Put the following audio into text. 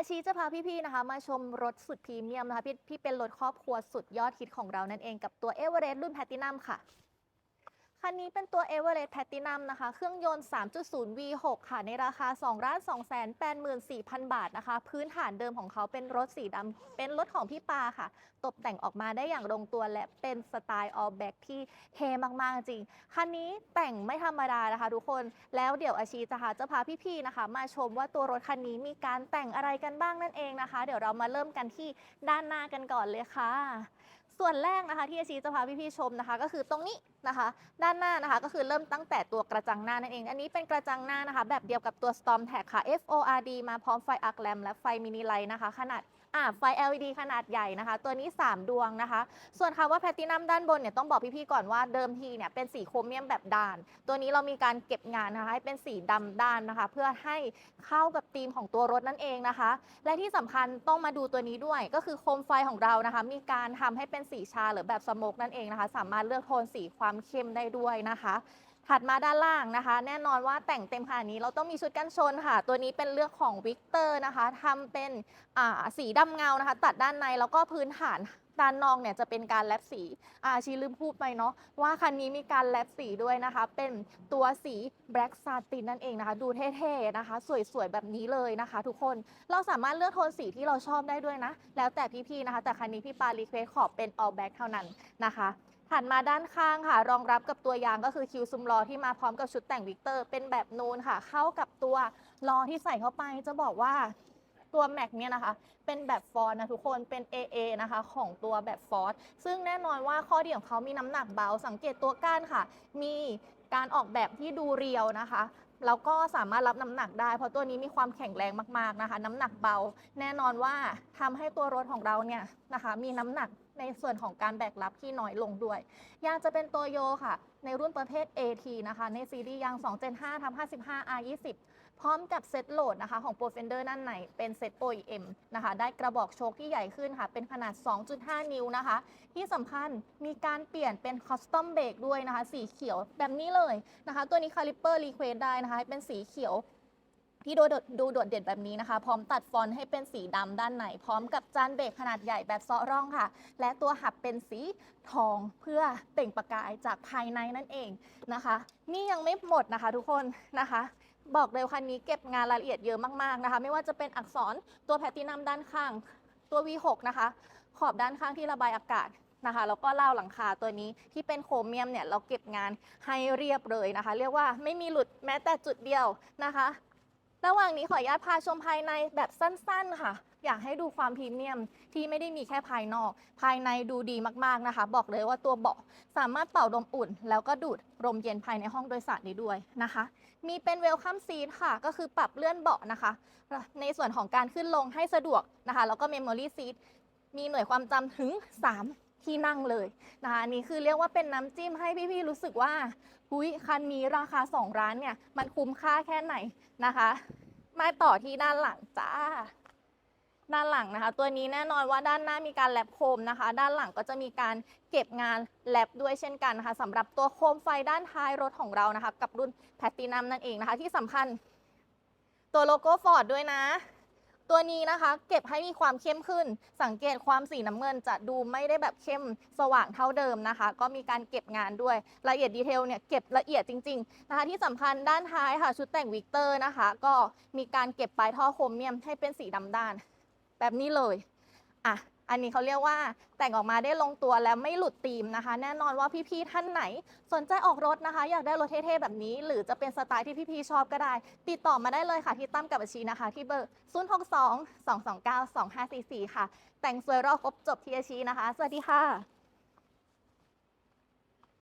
อาชีจะพาพี่ๆนะคะ มาชมรถสุดพรีเมียมนะคะพี่พี่เป็นรถครอบครัวสุดยอดฮิตของเรานั่นเองกับตัวเอเวอเรสต์รุ่นแพตตินัมค่ะ คันนี้เป็นตัว e v e r e s t Platinum นะคะ เครื่องยนต์ 3.0 V6 ค่ะ ในราคา 2 2 8 4 0 0 0 บาทนะคะ พื้นฐานเดิมของเขาเป็นรถสีดำ เป็นรถของพี่ปาค่ะ ตกแต่งออกมาได้อย่างลงตัวและเป็นสไตล์ all black ที่เทมาก ๆ จริง คันนี้แต่งไม่ธรรมดานะคะทุกคน แล้วเดี๋ยวอาชีจะค่ะจะพาพี่ ๆ นะคะ มาชมว่าตัวรถคันนี้มีการแต่งอะไรกันบ้างนั่นเองนะคะ เดี๋ยวเรามาเริ่มกันที่ด้านหน้ากันก่อนเลยค่ะ ส่วนแรกนะคะที่อาชีจะพาพี่ๆชมนะคะ ก็คือตรงนี้นะคะ ด้านหน้านะคะก็คือเริ่มตั้งแต่ตัวกระจังหน้านั่นเอง อันนี้เป็นกระจังหน้านะคะ แบบเดียวกับตัว Storm Tag ค่ะ FORD มาพร้อมไฟอักแรมและไฟมินิไลท์นะคะ ขนาด อ่าไฟ LED ขนาดใหญ่นะคะ ตัวนี้ 3 ดวงนะคะ ส่วนคำว่าแพลตินัมด้านบนเนี่ยต้องบอกพี่ๆก่อนว่าเดิมทีเนี่ยเป็นสีโครเมียมแบบด่าน ตัวนี้เรามีการเก็บงานนะคะให้เป็นสีดำด้านนะคะ เพื่อให้เข้ากับธีมของตัวรถนั่นเองนะคะ และที่สำคัญต้องมาดูตัวนี้ด้วย ก็คือโคมไฟของเรานะคะ มีการทำให้เป็นสีชาหรือแบบสโมกนั่นเองนะคะ สามารถเลือกโทนสีความเข้มได้ด้วยนะคะ ถัดมาด้านล่างนะคะ แน่นอนว่าแต่งเต็มขนาดนี้เราต้องมีชุดกันชนค่ะ ตัวนี้เป็นเลือกของวิกเตอร์นะคะทำเป็นสีดำเงานะคะ ตัดด้านในแล้วก็พื้นฐานด้านนอกเนี่ยจะเป็นการแลบสีอาชีลืมพูดไปเนาะว่าคันนี้มีการแลบสีด้วยนะคะ เป็นตัวสีแบล็กซาตินนั่นเองนะคะ ดูเท่ๆนะคะ สวยๆ แบบนี้เลยนะคะ ทุกคนเราสามารถเลือกโทนสีที่เราชอบได้ด้วยนะ แล้วแต่พี่ๆนะคะ แต่คันนี้พี่ปารีเควสขอเป็น all black เท่านั้นนะคะ ถัดมาด้านข้างค่ะ รองรับกับตัวยางก็คือคิวซุมล้อที่มาพร้อมกับชุดแต่งวิกเตอร์ เป็นแบบนูนค่ะ เข้ากับตัวล้อที่ใส่เข้าไปจะบอกว่าตัวแม็กเนี่ยนะคะ เป็นแบบฟอร์ดนะทุกคนเป็น AA นะคะ ของตัวแบบฟอร์ดซึ่งแน่นอนว่าข้อดีของเขามีน้ำหนักเบา สังเกตตัวก้านค่ะ มีการออกแบบที่ดูเรียวนะคะแล้วก็สามารถรับน้ำหนักได้ เพราะตัวนี้มีความแข็งแรงมาก ๆนะคะ น้ำหนักเบา แน่นอนว่าทำให้ตัวรถของเราเนี่ยนะคะ มีน้ำหนัก ในส่วนของการแบกรับที่น้อยลงด้วย ยางจะเป็นตัวโยค่ะ ในรุ่นประเภท AT นะคะ ในซีรีส์ยาง 275ทับ55 R20 พร้อมกับเซตโหลดนะคะของ p r o f e n d e r ด้านในเป็นเซต OEM นะคะ ได้กระบอกโชคที่ใหญ่ขึ้นค่ะ เป็นขนาด 2.5 นิ้วนะคะ ที่สำคัญมีการเปลี่ยนเป็นคอสตอมเบรกด้วยนะคะ สีเขียวแบบนี้เลยนะคะ ตัวนี้คาลิเปอร์รีเควสได้นะคะ เป็นสีเขียว ที่ดูโดดดูโดดเด่นแบบนี้นะคะ พร้อมตัดฟอนต์ให้เป็นสีดำด้านในพร้อมกับจานเบรกขนาดใหญ่แบบเซาะร่องค่ะ และตัวหับเป็นสีทองเพื่อเปล่งประกายจากภายในนั่นเองนะคะ นี่ยังไม่หมดนะคะทุกคนนะคะบอกเลยคันนี้เก็บงานรายละเอียดเยอะมากๆนะคะ ไม่ว่าจะเป็นอักษรตัวแพตตินัมด้านข้าง ตัว V6 นะคะ ขอบด้านข้างที่ระบายอากาศนะคะแล้วก็เล่าหลังคาตัวนี้ที่เป็นโครเมียมเนี่ยเราเก็บงานให้เรียบเลยนะคะ เรียกว่าไม่มีหลุดแม้แต่จุดเดียวนะคะ ระหว่างนี้ขออนุญาตพาชมภายในแบบสั้นๆค่ะ อยากให้ดูความพรีเมียมที่ไม่ได้มีแค่ภายนอก ภายในดูดีมากๆนะคะ บอกเลยว่าตัวเบาะสามารถเป่าลมอุ่น แล้วก็ดูดลมเย็นภายในห้องโดยสารนี้ด้วยนะคะ มีเป็นเวลคัมซีทค่ะ ก็คือปรับเลื่อนเบาะนะคะ ในส่วนของการขึ้นลงให้สะดวกนะคะ แล้วก็เมมโมรี่ซีทมีหน่วยความจำถึง 3 ที่นั่งเลยนะคะนี่คือเรียกว่าเป็นน้ำจิ้มให้พี่ๆรู้สึกว่าหุยคันนี้ราคา 2 ร้านเนี่ย มันคุ้มค่าแค่ไหนนะคะ มาต่อที่ด้านหลังจ้า ด้านหลังนะคะ ตัวนี้แน่นอนว่าด้านหน้ามีการแลบโคมนะคะ ด้านหลังก็จะมีการเก็บงานแลบด้วยเช่นกันนะคะสำหรับตัวโคมไฟด้านท้ายรถของเรานะคะ กับรุ่นแพตตินัมนั่นเองนะคะ ที่สำคัญตัวโลโก้ฟอร์ดด้วยนะ ตัวนี้นะคะเก็บให้มีความเข้มขึ้น สังเกตความสีน้ำเงินจะดูไม่ได้แบบเข้มสว่างเท่าเดิมนะคะ ก็มีการเก็บงานด้วยรายละเอียดดีเทลเนี่ยเก็บละเอียดจริงๆนะคะที่สำคัญด้านท้ายค่ะชุดแต่งวิกเตอร์นะคะ ก็มีการเก็บปลายท่อโครเมียมให้เป็นสีดำด้าน แบบนี้เลยอะ อันนี้เขาเรียกว่าแต่งออกมาได้ลงตัวแล้วไม่หลุดธีมนะคะ แน่นอนว่าพี่ๆท่านไหน สนใจออกรถนะคะ อยากได้รถเท่ๆแบบนี้ หรือจะเป็นสไตล์ที่พี่ๆชอบก็ได้ ติดต่อมาได้เลยค่ะที่ตั้มกับบัญชีนะคะ ที่เบอร์ 0 6 2 2 2 9 2 5 4 4 ค่ะ แต่งสวยรอบครบจบที่อาชีนะคะ สวัสดีค่ะ